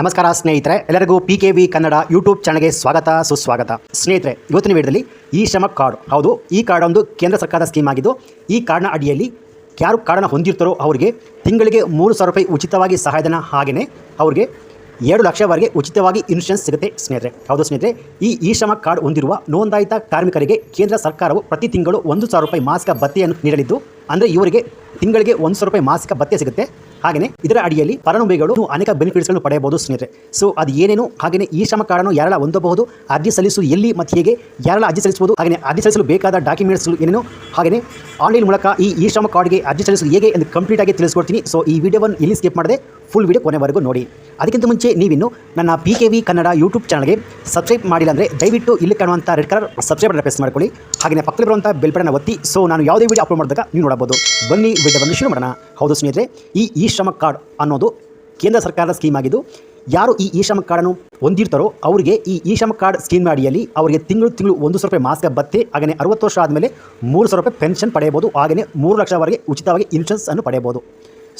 ನಮಸ್ಕಾರ ಸ್ನೇಹಿತರೆ, ಎಲ್ಲರಿಗೂ P K V Kannada YouTube ಚಾನಲ್ಗೆ ಸ್ವಾಗತ, ಸುಸ್ವಾಗತ. ಸ್ನೇಹಿತರೆ, ಇವತ್ತಿನ ವಿಡಿಯೋದಲ್ಲಿ ಈ ಶ್ರಮ ಕಾರ್ಡ್, ಹೌದು, ಈ ಕಾರ್ಡ್ ಒಂದು ಕೇಂದ್ರ ಸರ್ಕಾರದ ಸ್ಕೀಮ್ ಆಗಿದ್ದು, ಈ ಕಾರ್ಡ್ನ ಅಡಿಯಲ್ಲಿ ಯಾರು ಕಾರ್ಡನ್ನು ಹೊಂದಿರ್ತಾರೋ ಅವರಿಗೆ ತಿಂಗಳಿಗೆ ಮೂರು ಸಾವಿರ ರೂಪಾಯಿ ಉಚಿತವಾಗಿ ಸಹಾಯಧನ ಹಾಗೆಯೇ ಅವರಿಗೆ ಎರಡು ಲಕ್ಷವರೆಗೆ ಉಚಿತವಾಗಿ ಇನ್ಶೂರೆನ್ಸ್ ಸಿಗುತ್ತೆ ಸ್ನೇಹಿತರೆ. ಹೌದು ಸ್ನೇಹಿತರೆ, ಈ ಈ ಶ್ರಮ ಕಾರ್ಡ್ ಹೊಂದಿರುವ ನೋಂದಾಯಿತ ಕಾರ್ಮಿಕರಿಗೆ ಕೇಂದ್ರ ಸರ್ಕಾರವು ಪ್ರತಿ ತಿಂಗಳು ಒಂದು ಸಾವಿರ ರೂಪಾಯಿ ಮಾಸಿಕ ಭತ್ತೆಯನ್ನು ನೀಡಲಿದ್ದು, ಅಂದರೆ ಇವರಿಗೆ ತಿಂಗಳಿಗೆ ಒಂದು ಸಾವಿರ ರೂಪಾಯಿ ಮಾಸಿಕ ಭತ್ತೆ ಸಿಗುತ್ತೆ. ಹಾಗೆಯೇ ಇದರ ಅಡಿಯಲ್ಲಿ ಫಲಾನುಭವಿಗಳು ಅನೇಕ ಬೆನಿಫಿಟ್ಸ್ಗಳನ್ನು ಪಡೆಯಬಹುದು ಸ್ನೇಹಿತರೆ. ಸೊ ಅದು ಏನೇನು, ಹಾಗೆಯೇ ಈ ಶ್ರಮ ಕಾರ್ಡನ್ನು ಯಾರೆಲ್ಲ ಹೊಂದಬಹುದು, ಅರ್ಜಿ ಸಲ್ಲಿಸು ಎಲ್ಲಿ ಮತ್ತು ಹೇಗೆ, ಯಾರೆಲ್ಲ ಅರ್ಜಿ ಸಲ್ಲಿಸಬಹುದು, ಹಾಗೆಯೇ ಅರ್ಜಿ ಸಲ್ಲಿಸಲು ಬೇಕಾದ ಡಾಕ್ಯುಮೆಂಟ್ಸ್ಗಳು ಏನೇನು, ಹಾಗೆಯೇ ಆನ್ಲೈನ್ ಮೂಲಕ ಈ ಇ ಶ್ರಮ ಕಾರ್ಡ್ಗೆ ಅರ್ಜಿ ಸಲ್ಲಿಸಲು ಹೇಗೆ ಎಂದು ಕಂಪ್ಲೀಟ್ ಆಗಿ ತಿಳಿಸ್ಕೊಡ್ತೀನಿ. ಸೊ ಈ ವಿಡಿಯೋವನ್ನು ಇಲ್ಲಿ ಸ್ಕಿಪ್ ಮಾಡದೆ ಫುಲ್ ವಿಡಿಯೋ ಕೊನೆವರೆಗೂ ನೋಡಿ. ಅದಕ್ಕಿಂತ ಮುಂಚೆ ನೀವಿನ್ನು ನನ್ನ P K V Kannada YouTube ಚಾನಲ್ಗೆ ಸಬ್ಸ್ಕ್ರೈಬ್ ಮಾಡಿಲ್ಲ ಅಂದರೆ ದಯವಿಟ್ಟು ಇಲ್ಲಿ ಕಾಣುವಂಥ red colour subscribe button press ಮಾಡ್ಕೊಳ್ಳಿ. ಹಾಗೆಯೇ ಪಕ್ಕದಲ್ಲಿ ಬರುವಂಥ ಬೆಲ್ಪಡನ್ನು ಒತ್ತಿ. ಸೊ ನಾನು ಯಾವುದೇ ವಿಡಿಯೋ ಅಪ್ಲೋಡ್ ಮಾಡಿದಾಗ ನೀವು ನೋಡಬಹುದು. ಬನ್ನಿ, ವಿಡಿಯೋವನ್ನು ಶುರು ಮಾಡೋಣ. ಹೌದು ಸ್ನೇಹಿತರೆ ಈ ಈ ಶ್ರಮ ಕಾರ್ಡ್ ಅನ್ನೋದು ಕೇಂದ್ರ ಸರ್ಕಾರದ ಸ್ಕೀಮ್ ಆಗಿದ್ದು, ಯಾರು ಈ ಇ ಶ್ರಮ ಕಾರ್ಡನ್ನು ಹೊಂದಿರ್ತಾರೋ ಅವರಿಗೆ ಈ ಇ ಶ್ರಮ ಕಾರ್ಡ್ ಸ್ಕೀಮ್ ಅಡಿಯಲ್ಲಿ ಅವರಿಗೆ ತಿಂಗಳು ತಿಂಗಳು ಒಂದು ಸಾವಿರ ರೂಪಾಯಿ ಮಾಸಿಕ ಬತ್ತೆ ಹಾಗೆಯೇ ಅರವತ್ತು ವರ್ಷ ಆದಮೇಲೆ ಮೂರು ಸಾವಿರ ರೂಪಾಯಿ ಪೆನ್ಷನ್ ಪಡೆಯಬಹುದು ಹಾಗೆಯೇ ಮೂರು ಲಕ್ಷವರೆಗೆ ಉಚಿತವಾಗಿ ಇನ್ಶೂರೆನ್ಸ್ ಅನ್ನು ಪಡೆಯಬಹುದು.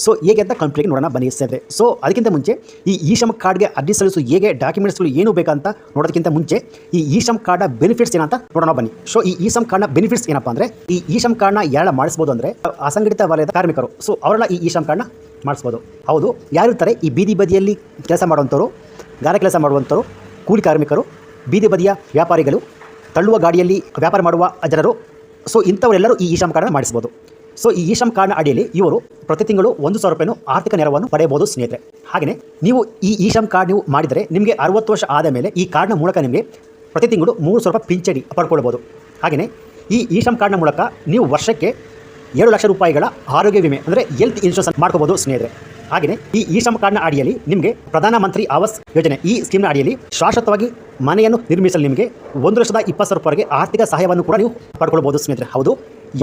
ಸೊ ಹೇಗೆ ಅಂತ ಕಂಪ್ಲೀಟ್ ನೋಡೋಣ, ಬನ್ನಿ ಸ್ನೇಹಿತರೆ ಸೊ ಅದಕ್ಕಿಂತ ಮುಂಚೆ ಈ ಇ ಶ್ರಮ ಕಾರ್ಡ್ಗೆ ಅರ್ಜಿ ಸಲ್ಲಿಸಲು ಹೇಗೆ ಡಾಕ್ಯುಮೆಂಟ್ಸ್ಗಳು ಏನು ಬೇಕಂತ ನೋಡೋದಕ್ಕಿಂತ ಮುಂಚೆ ಈ ಇ ಶ್ರಮ ಕಾರ್ಡ್ನ ಬೆನಿಫಿಟ್ಸ್ ಏನಂತ ನೋಡೋಣ, ಬನ್ನಿ. ಸೊ ಈ ಇ ಶ್ರಮ ಕಾರ್ಡ್ನ ಬೆನಿಫಿಟ್ಸ್ ಏನಪ್ಪ ಅಂದರೆ, ಈ ಇ ಶ್ರಮ ಕಾರ್ಡ್ನ ಯಾರೆಲ್ಲ ಮಾಡಿಸ್ಬೋದು ಅಂದರೆ ಅಸಂಘಟಿತ ವಲಯದ ಕಾರ್ಮಿಕರು. ಸೊ ಅವರೆಲ್ಲ ಈ ಇ ಶ್ರಮ ಕಾರ್ಡ್ನ ಮಾಡಿಸ್ಬೋದು. ಹೌದು ಯಾರಿರ್ತಾರೆ ಈ ಬೀದಿ ಬದಿಯಲ್ಲಿ ಕೆಲಸ ಮಾಡುವಂಥವ್ರು, ಗಾರೆ ಕೆಲಸ ಮಾಡುವಂಥವ್ರು, ಕೂಲಿ ಕಾರ್ಮಿಕರು, ಬೀದಿ ಬದಿಯ ವ್ಯಾಪಾರಿಗಳು, ತಳ್ಳುವ ಗಾಡಿಯಲ್ಲಿ ವ್ಯಾಪಾರ ಮಾಡುವ ಜನರು. ಸೊ ಇಂಥವರೆಲ್ಲರೂ ಈ ಈಶಾಮ್ ಕಾರ್ಡನ್ನು ಕಾರ್ಡ್ನ ಮಾಡಿಸ್ಬೋದು. ಸೊ ಈ ಈಶಾಮ್ ಕಾರ್ಡ್ನ ಅಡಿಯಲ್ಲಿ ಇವರು ಪ್ರತಿ ತಿಂಗಳು ಒಂದು ಸಾವಿರ ರೂಪಾಯಿನೂ ಆರ್ಥಿಕ ನೆರವನ್ನು ಪಡೆಯಬಹುದು, ಸ್ನೇಹಿತರೆ. ಹಾಗೆಯೇ ನೀವು ಈ ಈಶಾಮ್ ಕಾರ್ಡ್ ನೀವು ಮಾಡಿದರೆ ನಿಮಗೆ ಅರವತ್ತು ವರ್ಷ ಆದ ಮೇಲೆ ಈ ಕಾರ್ಡ್ನ ಮೂಲಕ ನಿಮಗೆ ಪ್ರತಿ ತಿಂಗಳು ಮೂರು ಸಾವಿರ ರೂಪಾಯಿ ಪಿಂಚಣಿ ಪಡ್ಕೊಳ್ಬೋದು. ಹಾಗೆಯೇ ಈ ಶ್ರಮ್ ಕಾರ್ಡ್ನ ಮೂಲಕ ನೀವು ವರ್ಷಕ್ಕೆ ಏಳು ಲಕ್ಷ ರೂಪಾಯಿಗಳ ಆರೋಗ್ಯ ವಿಮೆ, ಅಂದರೆ ಹೆಲ್ತ್ ಇನ್ಶೂರೆನ್ಸ್ ಮಾಡ್ಕೋಬೋದು ಸ್ನೇಹಿತರೆ. ಹಾಗೆಯೇ ಈ ಈ ಶ್ರಮ ಕಾರ್ಡ್ನ ಅಡಿಯಲ್ಲಿ ನಿಮಗೆ ಪ್ರಧಾನಮಂತ್ರಿ ಆವಾಸ್ ಯೋಜನೆ ಈ ಸ್ಕೀಮ್ನ ಅಡಿಯಲ್ಲಿ ಶಾಶ್ವತವಾಗಿ ಮನೆಯನ್ನು ನಿರ್ಮಿಸಲು ನಿಮಗೆ ಒಂದು ಲಕ್ಷದ ಇಪ್ಪತ್ತು ಸಾವಿರ ರೂಪಾಯಿಗೆ ಆರ್ಥಿಕ ಸಹಾಯವನ್ನು ಕೂಡ ನೀವು ಪಡ್ಕೊಳ್ಬೋದು ಸ್ನೇಹಿತರೆ. ಹೌದು,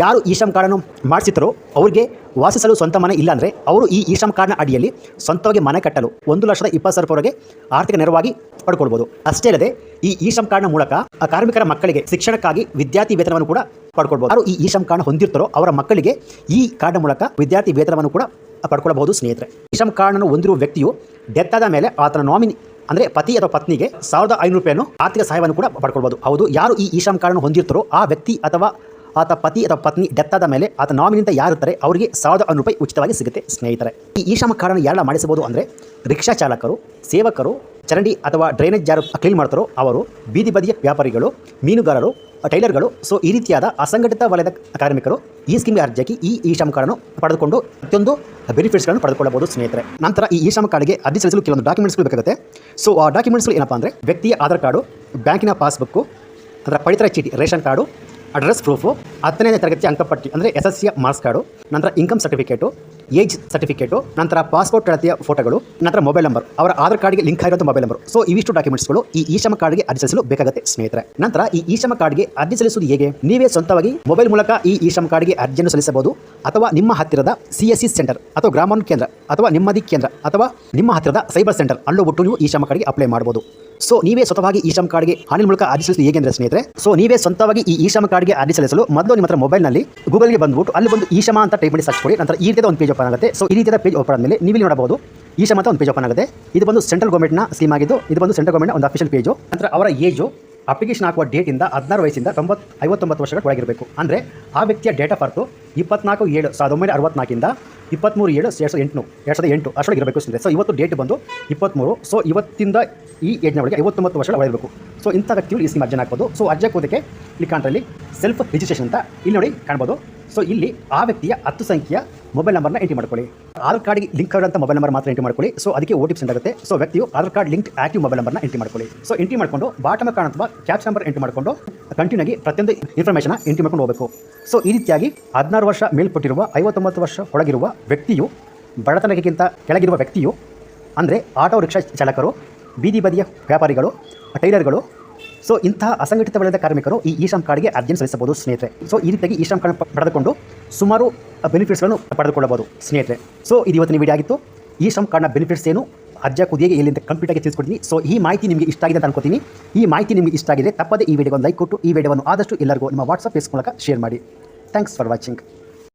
ಯಾರು ಈ ಶ್ರಮ್ ಕಾರ್ಡನ್ನು ಮಾಡಿಸಿತಾರೋ ಅವರಿಗೆ ವಾಸಿಸಲು ಸ್ವಂತ ಮನೆ ಇಲ್ಲ ಅಂದರೆ ಅವರು ಈ ಈ ಶ್ರಮ್ ಕಾರ್ಡ್ನ ಅಡಿಯಲ್ಲಿ ಸ್ವಂತವಾಗಿ ಮನೆ ಕಟ್ಟಲು ಒಂದು ಲಕ್ಷದ ಇಪ್ಪತ್ತು ಸಾವಿರ ರೂಪಾಯಿಗೆ ಆರ್ಥಿಕ ನೆರವಾಗಿ ಪಡ್ಕೊಳ್ಬೋದು. ಅಷ್ಟೇ ಅಲ್ಲದೆ ಈ ಇ ಶ್ರಮ್ ಕಾರ್ಡ್ನ ಮೂಲಕ ಆ ಕಾರ್ಮಿಕರ ಮಕ್ಕಳಿಗೆ ಶಿಕ್ಷಣಕ್ಕಾಗಿ ವಿದ್ಯಾರ್ಥಿ ವೇತನವನ್ನು ಕೂಡ ಪಡ್ಕೊಳ್ಬೋದು. ಯಾರು ಈ ಈ ಶ್ರಮ್ ಕಾರ್ಡ್ ಹೊಂದಿರ್ತಾರೋ ಅವರ ಮಕ್ಕಳಿಗೆ ಈ ಕಾರ್ಡ್ ಮೂಲಕ ವಿದ್ಯಾರ್ಥಿ ವೇತನವನ್ನು ಕೂಡ ಪಡ್ಕೊಳ್ಬಹುದು ಸ್ನೇಹಿತರೆ. ಈ ಕಾರ್ಡ್ ಕಾರ್ಡ್ನನ್ನು ಹೊಂದಿರುವ ವ್ಯಕ್ತಿಯು ಡೆತ್ ಆದ ಮೇಲೆ ಆತನ ನಾಮಿನಿ ಅಂದರೆ ಪತಿ ಅಥವಾ ಪತ್ನಿಗೆ ಸಾವಿರದ ಐನೂರು ರೂಪಾಯಿಯನ್ನು ಆರ್ಥಿಕ ಸಹಾಯವನ್ನು ಕೂಡ ಪಡ್ಕೊಳ್ಬೋದು ಹೌದು, ಯಾರು ಈ ಈ ಶ್ರಮ್ ಕಾರ್ಡನ್ನು ಹೊಂದಿರ್ತಾರೋ ಆ ವ್ಯಕ್ತಿ ಅಥವಾ ಆತ ಪತಿ ಅಥವಾ ಪತ್ನಿ ಡೆತ್ ಆದ ಮೇಲೆ ಆತ ನಾಮಿನಿಂದ ಯಾರು ಇರ್ತಾರೆ ಅವರಿಗೆ ಸಾವಿರದ ಐನೂರು ರೂಪಾಯಿ ಉಚಿತವಾಗಿ ಸಿಗುತ್ತೆ ಸ್ನೇಹಿತರೆ. ಈ ಈಶಾಮ ಕಾರ್ಡನ್ನು ಯಾರೆಲ್ಲ ಮಾಡಿಸಬಹುದು ಅಂದರೆ ರಿಕ್ಷಾ ಚಾಲಕರು, ಸೇವಕರು, ಚರಂಡಿ ಅಥವಾ ಡ್ರೈನೇಜ್ ಯಾರು ಕ್ಲೀನ್ ಮಾಡ್ತಾರೋ ಅವರು, ಬೀದಿ ಬದಿಯ ವ್ಯಾಪಾರಿಗಳು, ಮೀನುಗಾರರು ಟೈಲರ್ಗಳು. ಸೊ ಈ ರೀತಿಯಾದ ಅಸಂಘಟಿತ ವಲಯದ ಕಾರ್ಮಿಕರು ಈ ಸ್ಕೀಮ್ಗೆ ಅರ್ಜಿ ಹಾಕಿ ಈ ಇ ಶ್ರಮ ಕಾರ್ಡನ್ನು ಪಡೆದುಕೊಂಡು ಪ್ರತಿಯೊಂದು ಬೆನಿಫಿಟ್ಸ್ಗಳನ್ನು ಪಡೆದುಕೊಳ್ಳಬಹುದು ಸ್ನೇಹಿತರೆ. ನಂತರ ಈ ಇ ಶ್ರಮ ಕಾರ್ಡ್ಗೆ ಅರ್ಜಿ ಸಲ್ಲಿಸಲು ಕೆಲವೊಂದು ಡಾಕ್ಯುಮೆಂಟ್ಸ್ಗಳು ಬೇಕಾಗುತ್ತೆ. ಸೊ ಆ ಡಾಕ್ಯುಮೆಂಟ್ಸ್ಗಳು ಏನಪ್ಪ ಅಂದರೆ ವ್ಯಕ್ತಿಯ ಆಧಾರ್ ಕಾರ್ಡು, ಬ್ಯಾಂಕಿನ ಪಾಸ್ಬುಕ್ಕು ಅದರ ಪಡಿತರ ಚೀಟಿ, ರೇಷನ್ ಕಾರ್ಡು, ಅಡ್ರೆಸ್ ಪ್ರೂಫು ಹತ್ತನೇ ತರಗತಿ ಅಂಕಪಟ್ಟಿ ಅಂದರೆ ಎಸ್ ಎಸ್ ಸಿಯ ಮಾರ್ಕ್ಸ್ ಕಾರ್ಡು, ನಂತರ ಇನ್ಕಮ್ ಸರ್ಟಿಫಿಕೇಟು ಏಜ್ ಸರ್ಟಿಫಿಕೇಟು, ನಂತರ ಪಾಸ್ಪೋರ್ಟ್ ಅಳತೆಯ ಫೋಟೋಗಳು, ನಂತರ ಮೊಬೈಲ್ ನಂಬರ್, ಅವರ ಆಧಾರ್ ಕಾರ್ಡ್ಗೆ ಲಿಂಕ್ ಆಗಿರುವಂಥ ಮೊಬೈಲ್ ನಂಬರ್. ಸೊ ಇವಿಷ್ಟು ಡಾಕ್ಯುಮೆಂಟ್ಸ್ಗಳು ಈ ಇ ಕಾರ್ಡ್ಗೆ ಅರ್ಜಿ ಸಲ್ಲಿಸಲು ಬೇಕಾಗುತ್ತೆ ಸ್ನೇಹಿತರೆ. ನಂತರ ಈ ಇ ಕಾರ್ಡ್ಗೆ ಅರ್ಜಿ ಸಲ್ಲಿಸುವುದು ಹೇಗೆ? ನೀವೇ ಸ್ವಂತವಾಗಿ ಮೊಬೈಲ್ ಮೂಲಕ ಈ ಇ ಕಾರ್ಡ್ಗೆ ಅರ್ಜಿಯನ್ನು ಸಲ್ಲಿಸಬಹುದು. ಅಥವಾ ನಿಮ್ಮ ಹತ್ತಿರದ ಸಿ ಎಸ್ ಸಿ ಸೆಂಟರ್, ಅಥವಾ ಗ್ರಾಮಾನ್ ಕೇಂದ್ರ, ಅಥವಾ ನಿಮ್ಮದಿ ಕೇಂದ್ರ, ಅಥವಾ ನಿಮ್ಮ ಹತ್ತಿರದ ಸೈಬರ್ ಸೆಂಟರ್ ಅಲ್ಲೂ ಬಿಟ್ಟು ನೀವು ಈ ಶ್ರಮ ಕಾರ್ಡ್ಗೆ ಅಪ್ಲೈ ಮಾಡಬಹುದು. ಸೊ ನೀವೇ ಸ್ವತಃವಾಗಿ ಈ ಶ್ರಮ ಕಾರ್ಡ್ಗೆ ಆನ್ಲೈನ್ ಮೂಲಕ ಅರ್ಜಿ ಸಲ್ಲಿಸಿ ಹೇಗೆ ಸ್ನೇಹಿತರೆ ಸೊ ನೀವೇ ಸ್ವಂತವಾಗಿ ಈ ಶ್ರಮ ಕಾರ್ಡ್ಗೆ ಅರ್ಜಿ ಸಲ್ಲಿಸಲು ಮೊದಲು ನಿಮ್ಮ ಹತ್ರ ಮೊಬೈಲ್ನಲ್ಲಿ ಗೂಗಲ್ಗೆ ಬಂದ್ಬಿಟ್ಟು ಅಲ್ಲಿ ಒಂದು ಈಶಾಮ ಅಂತ ಟೈಪ್ ಮಾಡಿ ಸರ್ಚ್ ಕೊಡಿ. ನಂತರ ಈ ರೀತಿಯ ಒಂದು ಪೇಜ್ ಓಪನ್ ಆಗುತ್ತೆ. ಸೊ ಈ ರೀತಿಯ ಪೇಜ್ ಓಪನ್ ಆದಮೇಲೆ ನೀವು ನೋಡಬಹುದು, ಈ ಶ್ರಮ ಅಂತ ಒಂದು ಪೇಜ್ ಓಪನ್ ಆಗುತ್ತೆ. ಇದು ಬಂದು ಸೆಂಟ್ರಲ್ ಗೌರ್ಮೆಂಟ್ನ ಸ್ಕೀಮ್ ಆಗಿದ್ದು, ಇದು ಬಂದು ಸೆಂಟ್ರಲ್ ಗೌರ್ಮೆಂಟ್ ಒಂದು ಅಫಿಷಿಯಲ್ ಪೇಜು ನಂತರ ಅವರ ಏಜು ಅಪ್ಲಿಕೇಶನ್ ಹಾಕುವ ಡೇಟಿಂದ ಹದಿನಾರು ವಯಸ್ಸಿಂದ ತೊಂಬತ್ತು ಐವತ್ತೊಂಬತ್ತು ವರ್ಷಗಳ ಒಳಗಿರಬೇಕು. ಅಂದರೆ ಆ ವ್ಯಕ್ತಿಯ ಡೇಟ್ ಆಫ್ ಬರ್ತು ಇಪ್ಪತ್ನಾಲ್ಕು ಏಳು ಸಾವಿರದ ಒಂಬೈನೂರ ಅರವತ್ನಾಲ್ಕಿಂದ ಇಪ್ಪತ್ತ್ಮೂರು ಏಳು ಎರಡು ಸಾವಿರದ ಎಂಟು, ಎರಡು ಸಾವಿರದ ಎಂಟು ಅಷ್ಟೊಳಗೆ ಇರಬೇಕು ಸ್ನೇಹಿತರೆ. ಸೊ ಇವತ್ತು ಡೇಟ್ ಬಂದು ಇಪ್ಪತ್ತ್ಮೂರು ಸೊ ಇವತ್ತಿಂದ ಈ ಏಜ್ನ ಒಳಗೆ ಐವತ್ತೊಂಬತ್ತು ವರ್ಷಗಳ ಒಳಗಿರಬೇಕು. ಸೊ ಇಂಥ ವ್ಯಕ್ತಿಗಳು ಈ ಸ್ಕೀಮ್ ಅರ್ಜಿ ಹಾಕ್ಬೋದು. ಸೊ ಅರ್ಜಿ ಹಾಕೋದಕ್ಕೆ ಇಲ್ಲಿ ಕಾಣ್ರಲ್ಲಿ ಸೆಲ್ಫ್ ರಿಜಿಸ್ಟ್ರೇಷನ್ ಅಂತ ಇಲ್ಲಿ ನೋಡಿ ಕಾಣ್ಬೋದು. ಸೊ ಇಲ್ಲಿ ಆ ವ್ಯಕ್ತಿಯ ಹತ್ತು ಸಂಖ್ಯೆಯ ಮೊಬೈಲ್ ನಂಬರ್ನ ಎಂಟ್ರಿ ಮಾಡ್ಕೊಳ್ಳಿ. ಆಧಾರ್ ಕಾರ್ಡ್ಗೆ ಲಿಂಕ್ ಆಗಿರೋಂಥ ಮೊಬೈಲ್ ನಂಬರ್ ಮಾತ್ರ ಎಂಟ್ರಿ ಮಾಡ್ಕೊಳ್ಳಿ. ಸೊ ಅದಕ್ಕೆ ಓ ಟಿ ಪಿ ಆಗುತ್ತೆ. ಸೊ ವ್ಯಕ್ತಿಯು Aadhaar card link active mobile ನಂಬರ್ನ ಎಂಟ್ರಿ ಮಾಡ್ಕೊಳ್ಳಿ. ಸೊ ಎಂಟ್ರಿ ಮಾಡಿಕೊಂಡು ಬಾಟಮ್ ಅಥವಾ ಕ್ಯಾಪ್ಸ್ ನಂಬರ್ ಎಂಟ್ರಿ ಮಾಡಿಕೊಂಡು ಕಂಟಿನ್ಯೂ ಆಗಿ ಪ್ರತಿಯೊಂದು ಇನ್ಫಾರ್ಮೇಷನ್ ಎಂಟ್ರಿ ಮಾಡ್ಕೊಂಡು ಹೋಗಬೇಕು. ಸೊ ಈ ರೀತಿಯಾಗಿ ಹದಿನಾರು ವರ್ಷ ಮೇಲ್ಪಟ್ಟಿರುವ, ಐವತ್ತೊಂಬತ್ತು ವರ್ಷ ಒಳಗಿರುವ ವ್ಯಕ್ತಿಯು, ಬಡತನಕ್ಕಿಂತ ಕೆಳಗಿರುವ ವ್ಯಕ್ತಿಯು, ಅಂದರೆ ಆಟೋ ರಿಕ್ಷಾ ಚಾಲಕರು, ಬೀದಿ ಬದಿಯ ವ್ಯಾಪಾರಿಗಳು, ಟೈಲರ್ಗಳು ಸೊ ಇಂತಹ ಅಸಂಘಟಿತ ವಲಯದ ಕಾರ್ಮಿಕರು ಈ ಇ ಕಾರ್ಡ್ಗೆ ಅರ್ಜಿ ಸಲ್ಲಿಸಬಹುದು, ಸ್ನೇಹಿತರೆ. ಸೊ ಈ ರೀತಿಯಾಗಿ ಈ ಶ್ರಮ್ ಕಾರ್ಡ್ ಪಡೆದುಕೊಂಡು ಸುಮಾರು ಬೆನಿಫಿಟ್ಸ್ಗಳನ್ನು ಪಡೆದುಕೊಳ್ಳಬಹುದು, ಸ್ನೇಹಿತರೆ. ಸೊ ಇದು ಇವತ್ತಿನ ವಿಡಿಯೋ ಆಗಿತ್ತು. ಈ ಶ್ರಮ್ ಕಾರ್ಡ್ನ ಬೆನಿಫಿಟ್ಸ್ ಏನು? ಅರ್ಜಿ ಕುದಿಗೆ ಎಲ್ಲಿಂದ ಕಂಪ್ಲೀಟ್ ಆಗಿ ತಿಳಿಸ್ಕೊಡ್ತೀನಿ. ಸೊ ಈ ಮಾಹಿತಿ ನಿಮಗೆ ಇಷ್ಟ ಆಗಿದೆ ಅಂತ ಅನ್ಕೋತೀನಿ. ಈ ಮಾಹಿತಿ ನಿಮಗೆ ಇಷ್ಟ ಆಗಿದೆ ತಪ್ಪದೇ ಈ ವಿಡಿಯೋಗೆ ಒಂದು ಲೈಕ್ ಕೊಟ್ಟು, ಈ ವಿಡಿಯೋವನ್ನು ಆದಷ್ಟು ಎಲ್ಲರಿಗೂ ನಿಮ್ಮ ವಾಟ್ಸಪ್ ಫೇಸ್ ಮೂಲಕ ಶೇರ್ ಮಾಡಿ. Thanks for watching